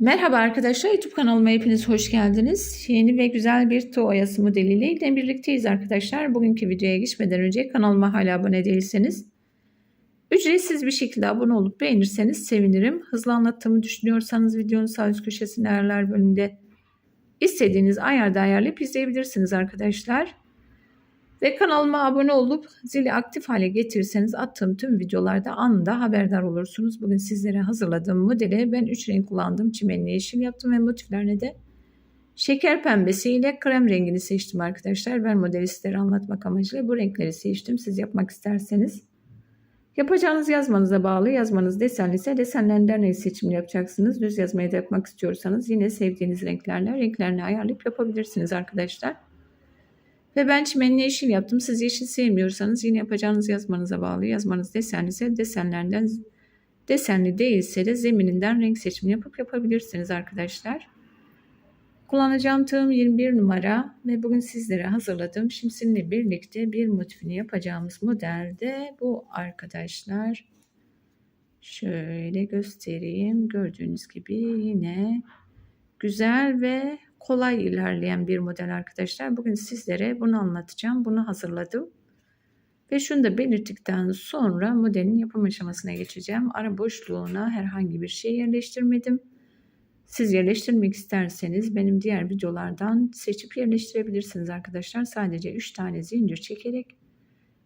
Merhaba arkadaşlar YouTube kanalıma hepiniz hoş geldiniz. Yeni ve güzel bir tığ oyası modeliyle birlikteyiz arkadaşlar. Bugünkü videoya geçmeden önce kanalıma hala abone değilseniz ücretsiz bir şekilde abone olup beğenirseniz sevinirim. Hızlı anlattığımı düşünüyorsanız videonun sağ üst köşesinde ayarlar bölümünde istediğiniz ayarda ayarlayıp izleyebilirsiniz arkadaşlar. Ve kanalıma abone olup zili aktif hale getirirseniz attığım tüm videolarda anında haberdar olursunuz. Bugün sizlere hazırladığım modeli ben 3 renk kullandım. Çimenli yeşil yaptım ve motiflerine de şeker pembesi ile krem rengini seçtim arkadaşlar. Ben modeli sizlere anlatmak amacıyla bu renkleri seçtim. Siz yapmak isterseniz Yapacağınız yazmanıza bağlı. Yazmanız desenli ise desenlerinden renk seçimini yapacaksınız. Düz yazmayı da yapmak istiyorsanız yine sevdiğiniz renklerle renklerini ayarlayıp yapabilirsiniz arkadaşlar. Ve ben çimenli yeşil yaptım. Siz yeşil sevmiyorsanız yine yapacağınız yazmanıza bağlı. Yazmanız desenli ise desenlerden desenli değilse de zemininden renk seçimi yapıp yapabilirsiniz arkadaşlar. Kullanacağım tığım 21 numara ve bugün sizlere hazırladığım şimsinle birlikte bir motifini yapacağımız modelde bu arkadaşlar. Şöyle göstereyim. Gördüğünüz gibi yine güzel ve kolay ilerleyen bir model arkadaşlar. Bugün sizlere bunu anlatacağım. Bunu hazırladım. Ve şunu da belirttikten sonra modelin yapım aşamasına geçeceğim. Ara boşluğuna herhangi bir şey yerleştirmedim. Siz yerleştirmek isterseniz benim diğer videolardan seçip yerleştirebilirsiniz arkadaşlar. Sadece 3 tane zincir çekerek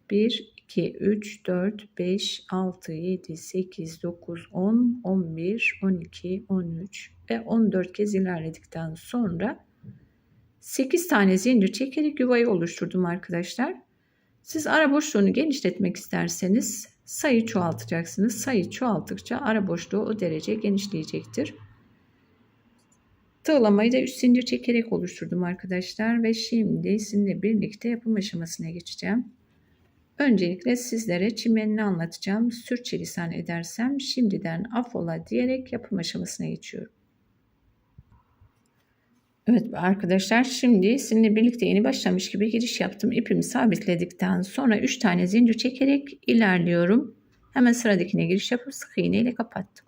1, 2, 3, 4, 5, 6, 7, 8, 9, 10, 11, 12, 13 ve 14 kez ilerledikten sonra 8 tane zincir çekerek yuvayı oluşturdum arkadaşlar. Siz ara boşluğunu genişletmek isterseniz sayı çoğaltacaksınız. Sayı çoğalttıkça ara boşluğu o derece genişleyecektir. Tığlamayı da 3 zincir çekerek oluşturdum arkadaşlar ve şimdi sizinle birlikte yapım aşamasına geçeceğim. Öncelikle sizlere çimenini anlatacağım. Sürçülisan edersem şimdiden affola diyerek yapım aşamasına geçiyorum. Evet arkadaşlar şimdi sizinle birlikte yeni başlamış gibi giriş yaptım. İpimi sabitledikten sonra 3 tane zincir çekerek ilerliyorum. Hemen sıradakine giriş yapıp sık iğne ile kapattım.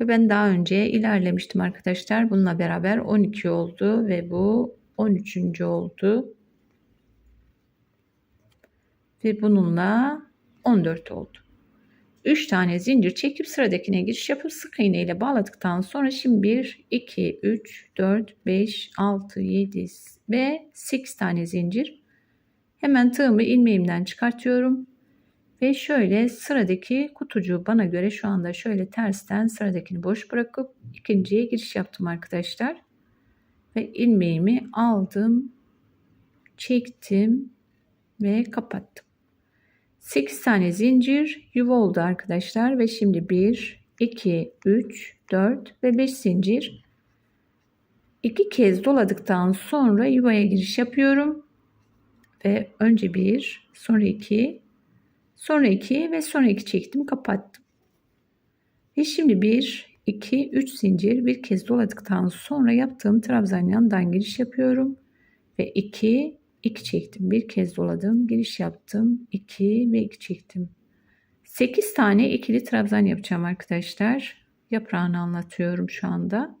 Ve ben daha önce ilerlemiştim arkadaşlar. Bununla beraber 12 oldu ve bu 13. oldu. Ve bununla 14 oldu. 3 tane zincir çekip sıradakine giriş yapıp sık iğne ile bağladıktan sonra şimdi 1, 2, 3, 4, 5, 6, 7 ve 8 tane zincir. Hemen tığımı ilmeğimden çıkartıyorum. Ve şöyle sıradaki kutucuğu bana göre şu anda şöyle tersten sıradakini boş bırakıp ikinciye giriş yaptım arkadaşlar. Ve ilmeğimi aldım, çektim ve kapattım. 8 tane zincir yuva oldu arkadaşlar ve şimdi 1, 2, 3, 4 ve 5 zincir. 2 kez doladıktan sonra yuvaya giriş yapıyorum. Ve önce 1, sonra 2, sonra 2 ve sonra 2 çektim kapattım. Ve şimdi 1, 2, 3 zincir bir kez doladıktan sonra yaptığım trabzan yandan giriş yapıyorum. Ve 2, 2 çektim. Bir kez doladım. Giriş yaptım. 2 ve 2 çektim. 8 tane ikili trabzan yapacağım arkadaşlar. Yaprağını anlatıyorum şu anda.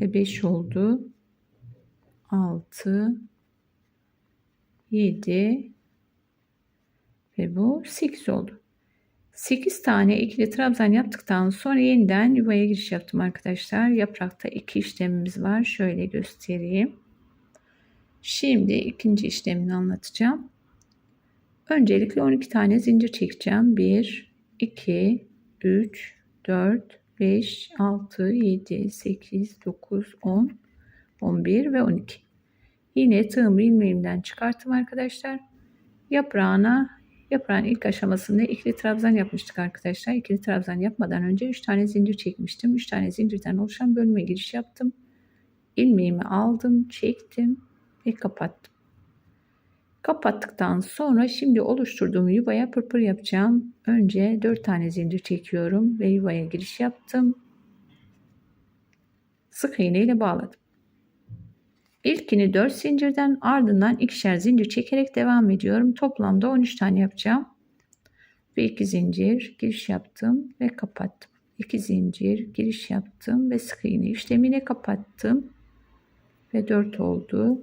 Ve 5 oldu. 6 7 ve bu 8 oldu. 8 tane ikili trabzan yaptıktan sonra yeniden yuvaya giriş yaptım arkadaşlar. Yaprakta iki işlemimiz var. Şöyle göstereyim. Şimdi ikinci işlemini anlatacağım. Öncelikle 12 tane zincir çekeceğim. 1, 2, 3, 4, 5, 6, 7, 8, 9, 10, 11 ve 12. Yine tığımı ilmeğimden çıkarttım arkadaşlar. Yaprağına Yaprağın ilk aşamasında ikili trabzan yapmıştık arkadaşlar. İkili trabzan yapmadan önce 3 tane zincir çekmiştim. 3 tane zincirden oluşan bölüme giriş yaptım. İlmeğimi aldım, çektim ve kapattım. Kapattıktan sonra şimdi oluşturduğum yuvaya pırpır yapacağım. Önce 4 tane zincir çekiyorum ve yuvaya giriş yaptım. Sık iğne ile bağladım. İlkini 4 zincirden ardından ikişer zincir çekerek devam ediyorum. Toplamda 13 tane yapacağım. Ve 2 zincir giriş yaptım ve kapattım. 2 zincir giriş yaptım ve sık iğne işlemine kapattım. Ve 4 oldu.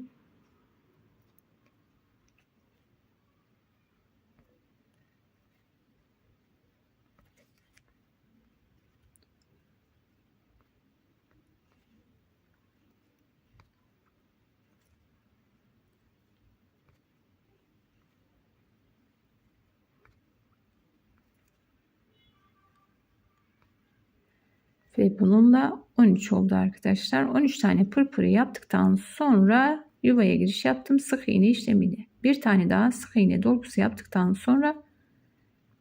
Ve bununla 13 oldu arkadaşlar. 13 tane pırpırı yaptıktan sonra yuvaya giriş yaptım. Sık iğne işlemini. Bir tane daha sık iğne dolgusu yaptıktan sonra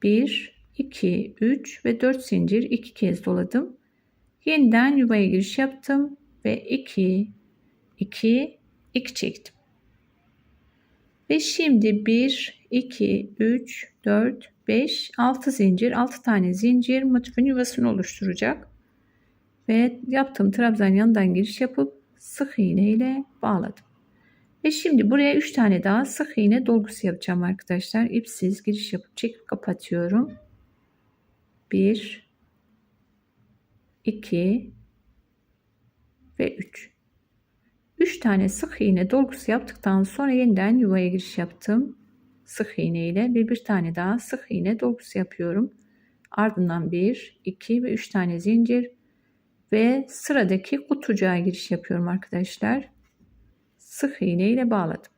1, 2, 3 ve 4 zincir 2 kez doladım. Yeniden yuvaya giriş yaptım ve 2, 2, 2 çektim. Ve şimdi 1, 2, 3, 4, 5, 6 zincir, 6 tane zincir motifin yuvasını oluşturacak ve yaptığım trabzan yanından giriş yapıp sık iğne ile bağladım. Ve şimdi buraya 3 tane daha sık iğne dolgusu yapacağım arkadaşlar. İpsiz giriş yapıp çekip kapatıyorum. 1 2 ve 3. 3 tane sık iğne dolgusu yaptıktan sonra yeniden yuvaya giriş yaptım. Sık iğne ile bir bir tane daha sık iğne dolgusu yapıyorum. Ardından 1, 2 ve 3 tane zincir ve sıradaki kutucuğa giriş yapıyorum arkadaşlar. Sık iğne ile bağladım.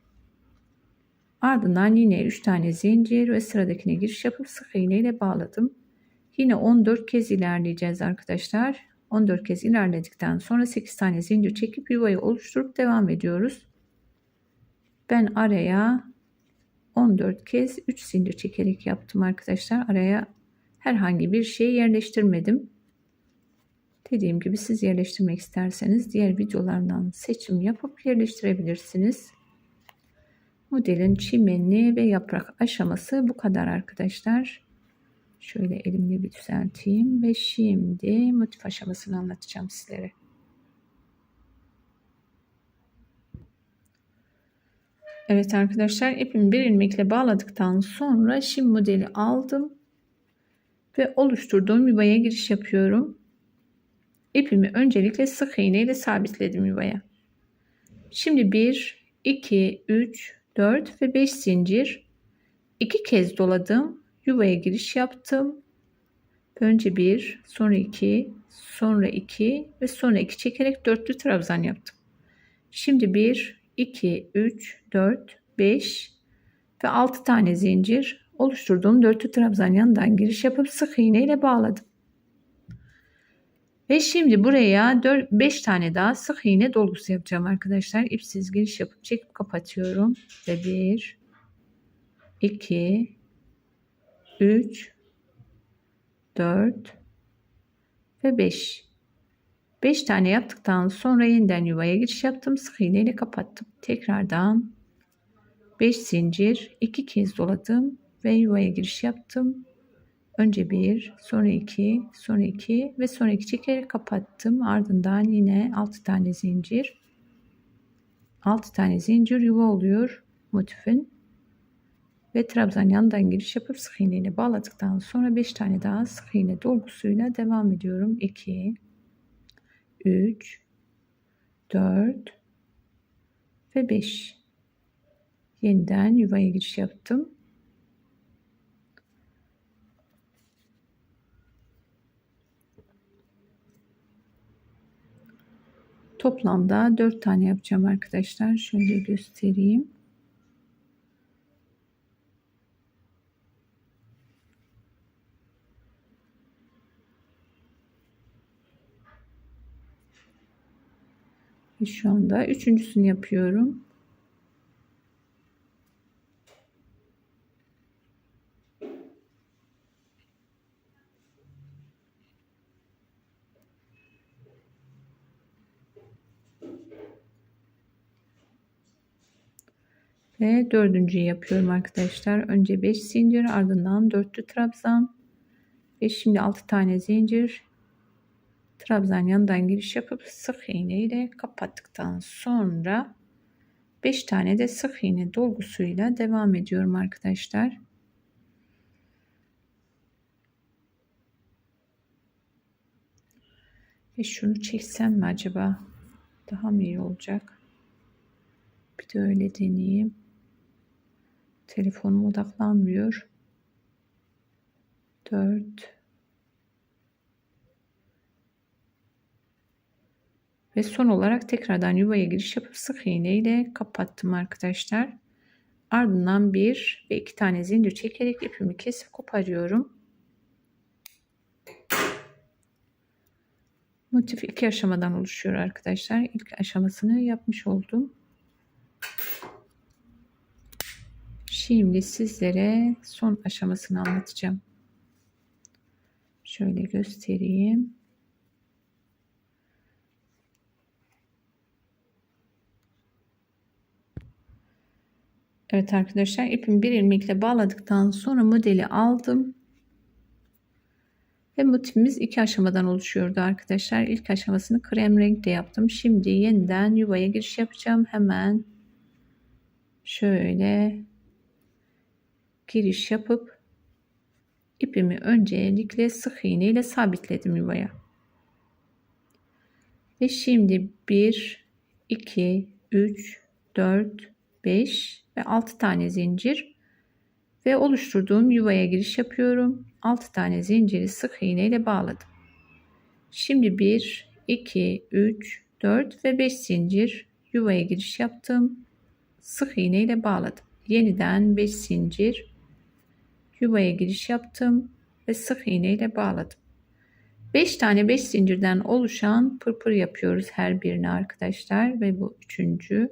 Ardından yine 3 tane zincir ve sıradakine giriş yapıp sık iğne ile bağladım. Yine 14 kez ilerleyeceğiz arkadaşlar. 14 kez ilerledikten sonra 8 tane zincir çekip yuvayı oluşturup devam ediyoruz. Ben araya 14 kez 3 zincir çekerek yaptım arkadaşlar. Araya herhangi bir şey yerleştirmedim. Dediğim gibi siz yerleştirmek isterseniz diğer videolardan seçim yapıp yerleştirebilirsiniz. Modelin çimenli ve yaprak aşaması bu kadar arkadaşlar. Şöyle elimle bir düzelteyim ve şimdi motif aşamasını anlatacağım sizlere. Evet arkadaşlar ipimi bir ilmekle bağladıktan sonra şimdi modeli aldım ve oluşturduğum yuvaya giriş yapıyorum. İpimi öncelikle sık iğne ile sabitledim yuvaya. Şimdi 1, 2, 3, 4 ve 5 zincir 2 kez doladım. Yuvaya giriş yaptım. Önce 1, sonra 2, sonra 2 ve sonra 2 çekerek dörtlü trabzan yaptım. Şimdi 1, 2, 3, 4, 5 ve 6 tane zincir oluşturduğum dörtlü trabzan yanından giriş yapıp sık iğne ile bağladım. Ve şimdi buraya 4, 5 tane daha sık iğne dolgusu yapacağım arkadaşlar. İpsiz giriş yapıp çekip kapatıyorum. Ve 1, 2, 3, 4 ve 5. 5 tane yaptıktan sonra yeniden yuvaya giriş yaptım. Sık iğne ile kapattım. Tekrardan 5 zincir 2 kez doladım ve yuvaya giriş yaptım. Önce bir, sonra iki, sonra iki ve sonra iki çekerek kapattım. Ardından yine altı tane zincir. Altı tane zincir yuva oluyor motifin. Ve trabzan yandan giriş yapıp sık iğne ile bağladıktan sonra 5 tane daha sık iğne dolgusuyla devam ediyorum. 2 3 4 ve 5 yeniden yuvaya giriş yaptım. Toplamda 4 tane yapacağım arkadaşlar. Şöyle göstereyim. Şu anda üçüncüsünü yapıyorum. Ve dördüncüyü yapıyorum arkadaşlar. Önce 5 zincir ardından dörtlü trabzan. Ve şimdi 6 tane zincir. Trabzan yanından giriş yapıp sık iğne ile kapattıktan sonra 5 tane de sık iğne dolgusuyla devam ediyorum arkadaşlar. Ve şunu çeksem mi acaba? Daha mı iyi olacak? Bir de öyle deneyeyim. Telefonum odaklanmıyor. 4 Ve son olarak tekrardan yuvaya giriş yapıp sık iğne ile kapattım arkadaşlar. Ardından bir ve iki tane zincir çekerek ipimi kesip koparıyorum. Motif iki aşamadan oluşuyor arkadaşlar. İlk aşamasını yapmış oldum. Şimdi sizlere son aşamasını anlatacağım. Şöyle göstereyim. Evet arkadaşlar ipimi bir ilmekle bağladıktan sonra modeli aldım. Ve motifimiz iki aşamadan oluşuyordu arkadaşlar. İlk aşamasını krem renkte yaptım. Şimdi yeniden yuvaya giriş yapacağım. Hemen şöyle giriş yapıp ipimi öncelikle sık iğne ile sabitledim yuvaya. Ve şimdi 1, 2, 3, 4, 5 ve 6 tane zincir ve oluşturduğum yuvaya giriş yapıyorum. 6 tane zinciri sık iğne ile bağladım. Şimdi 1, 2, 3, 4 ve 5 zincir yuvaya giriş yaptım. Sık iğne ile bağladım. Yeniden 5 zincir yuvaya giriş yaptım ve sık iğne ile bağladım. 5 tane 5 zincirden oluşan pırpır yapıyoruz her birine arkadaşlar ve bu üçüncü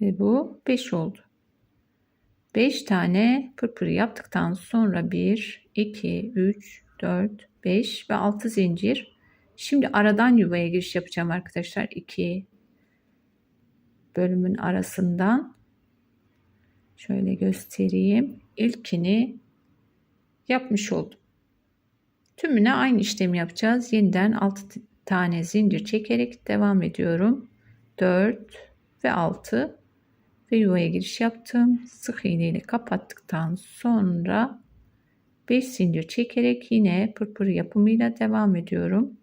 Ve bu 5 oldu. 5 tane pırpır yaptıktan sonra 1, 2, 3, 4, 5 ve 6 zincir. Şimdi aradan yuvaya giriş yapacağım arkadaşlar. 2 bölümün arasından. Şöyle göstereyim. İlkini yapmış oldum. Tümüne aynı işlemi yapacağız. Yeniden 6 tane zincir çekerek devam ediyorum. 4 ve 6 ve yuvaya giriş yaptım. Sık iğne ile kapattıktan sonra 5 zincir çekerek yine pırpır yapımıyla devam ediyorum.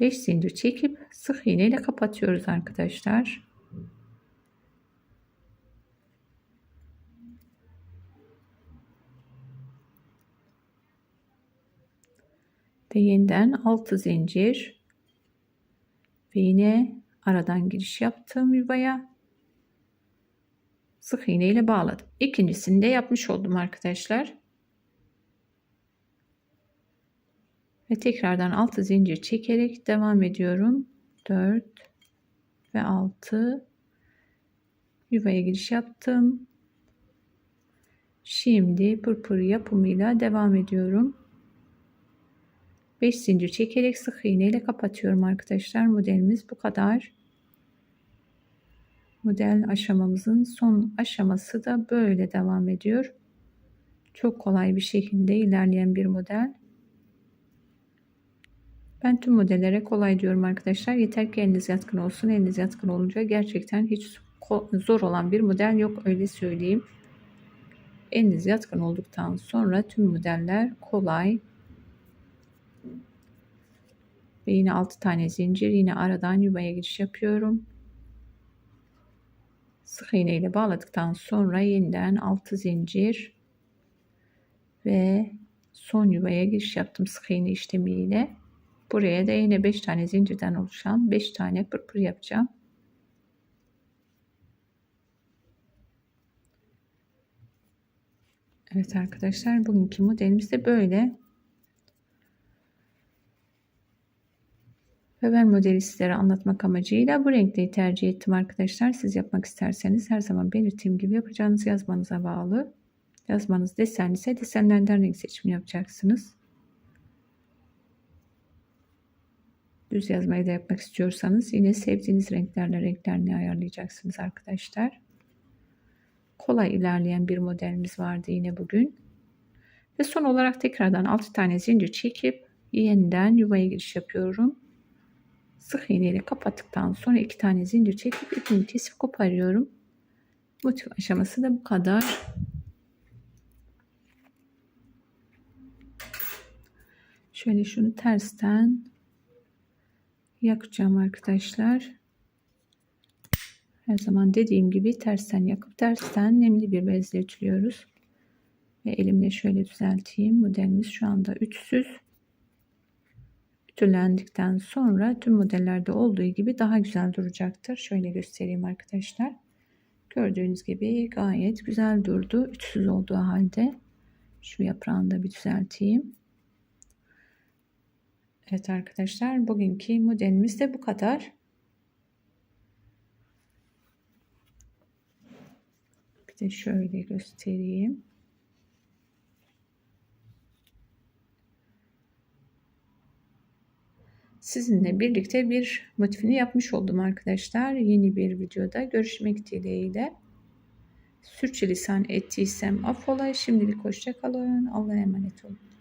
Beş zincir çekip sık iğne ile kapatıyoruz arkadaşlar. ve yeniden 6 zincir ve yine aradan giriş yaptım yuvaya sık iğne ile bağladım. İkincisini de yapmış oldum arkadaşlar. Ve tekrardan 6 zincir çekerek devam ediyorum. 4 ve 6 yuvaya giriş yaptım. Şimdi pırpır yapımıyla devam ediyorum. 5 zincir çekerek sık iğne ile kapatıyorum arkadaşlar. Modelimiz bu kadar. Model aşamamızın son aşaması da böyle devam ediyor. Çok kolay bir şekilde ilerleyen bir model. Ben tüm modellere kolay diyorum arkadaşlar. Yeter ki eliniz yatkın olsun. Eliniz yatkın olunca gerçekten hiç zor olan bir model yok öyle söyleyeyim. Eliniz yatkın olduktan sonra tüm modeller kolay, ve yine 6 tane zincir yine aradan yuvaya giriş yapıyorum. Sık iğne ile bağladıktan sonra yeniden 6 zincir ve son yuvaya giriş yaptım sık iğne işlemiyle. Buraya da yine 5 tane zincirden oluşan 5 tane pırpır yapacağım. Evet arkadaşlar bugünkü modelimiz de böyle. Ve ben modeli sizlere anlatmak amacıyla bu renkleri tercih ettim arkadaşlar. Siz yapmak isterseniz her zaman belirttiğim gibi yapacağınız yazmanıza bağlı. Yazmanız desen ise desenlerden renk seçimi yapacaksınız. Düz yazmayı da yapmak istiyorsanız yine sevdiğiniz renklerle renklerini ayarlayacaksınız arkadaşlar. Kolay ilerleyen bir modelimiz vardı yine bugün. Ve son olarak tekrardan 6 tane zincir çekip yeniden yuvaya giriş yapıyorum. Sık iğne ile kapattıktan sonra 2 tane zincir çekip ipimi kesip koparıyorum. Motif aşaması da bu kadar. Şöyle şunu tersten yakacağım arkadaşlar. Her zaman dediğim gibi tersten yakıp tersten nemli bir bezle ütülüyoruz. Ve elimle şöyle düzelteyim. Modelimiz şu anda üçsüz. Ütülendikten sonra tüm modellerde olduğu gibi daha güzel duracaktır. Şöyle göstereyim arkadaşlar. Gördüğünüz gibi gayet güzel durdu. Üçsüz olduğu halde. Şu yaprağını da bir düzelteyim. Evet arkadaşlar bugünkü modelimiz de bu kadar. Bir de şöyle göstereyim. Sizinle birlikte bir motifini yapmış oldum arkadaşlar. Yeni bir videoda görüşmek dileğiyle. Sürçülisan ettiysem affola. Şimdilik hoşçakalın. Allah'a emanet olun.